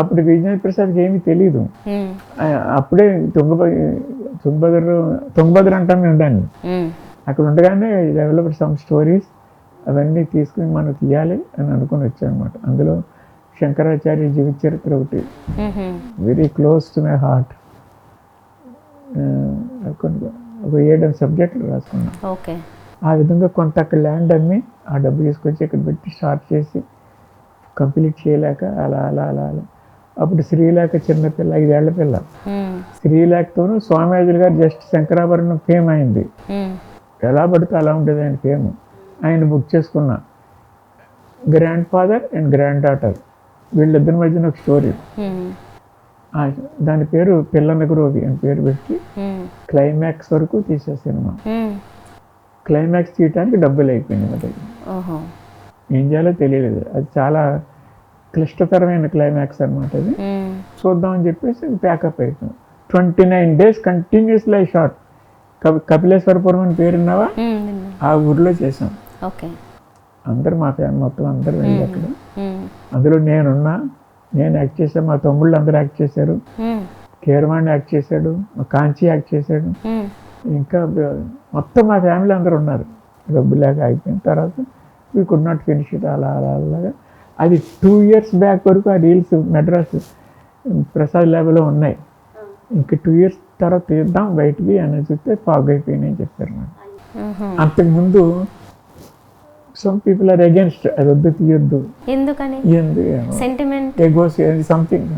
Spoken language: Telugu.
అప్పుడు విజయ్ ప్రసాద్కి ఏమీ తెలియదు అప్పుడే తుంగభద్ర తుంగభద్ర తుంగభద్ర అంటాను నేను దాన్ని. అక్కడ ఉండగానే డెవలప్ సమ్ స్టోరీస్ అవన్నీ తీసుకుని మనం తీయాలి అని అనుకుని వచ్చానమాట. అందులో శంకరాచార్య జీవిత చరిత్ర ఒకటి. Very close to my heart ఒక ఏడు సబ్జెక్టులు రాసుకున్నాను ఓకే. ఆ విధంగా కొంత అక్కడ ల్యాండ్ అమ్మి ఆ డబ్బు తీసుకొచ్చి ఇక్కడ పెట్టి స్టార్ట్ చేసి కంప్లీట్ చేయలేక అలా అలా అలా అలా. అప్పుడు శ్రీలేఖ చిన్నపిల్ల ఐదేళ్ళ పిల్ల. శ్రీలేఖతోనూ స్వామియాజులు గారు జస్ట్ శంకరాభరణం ఫేమ్ అయింది. ఎలా పడితే అలా ఉంటుంది ఆయన ఫేమ్. ఆయన బుక్ చేసుకున్నా grandfather and granddaughter. వీళ్ళిద్దరి మధ్యన ఒక స్టోరీ. దాని పేరు పిల్లన గ్రోవి అని పేరు పెట్టి క్లైమాక్స్ వరకు తీసే సినిమా. క్లైమాక్స్ తీయటానికి డబ్బులు అయిపోయింది మా దగ్గర. ఏం చేయాలో తెలియలేదు. అది చాలా క్లిష్టతరమైన క్లైమాక్స్ అనమాట అది చూద్దామని చెప్పేసి ప్యాకప్ అయిపోయింది twenty nine days continuously short. కపి కపిలేశ్వరపురం అని పేరున్నావా. ఆ ఊర్లో చేసాం అందరు మా ఫ్యామిలీ మొత్తం అందరు వెళ్ళి అక్కడ. అందులో నేనున్నా. నేను యాక్ట్ చేశాను మా తమ్ముళ్ళు అందరూ యాక్ట్ చేశారు. కీరవాణి యాక్ట్ చేశాడు. మా కాంచి యాక్ట్ చేశాడు. ఇంకా మొత్తం మా ఫ్యామిలీ అందరూ ఉన్నారు. డబ్బులాగా అయిపోయిన తర్వాత we could not finish it అలా అలా అలాగా. అది టూ ఇయర్స్ బ్యాక్ వరకు ఆ రీల్స్ మెడ్రాస్ ప్రసాద్ ల్యాబ్లో ఉన్నాయి. ఇంకా టూ ఇయర్స్ తర్వాత తీద్దాం బయటికి అని చెప్తే ఫాగ్ అయిపోయినాయి అని చెప్పారు నాకు. అంతకుముందు సమ్ పీపుల్ ఆర్ అగేన్స్ట్ అది వద్దు తీయొద్దు. ఎందుకని? ఎందుకు? Sentiment ఎగోస్ something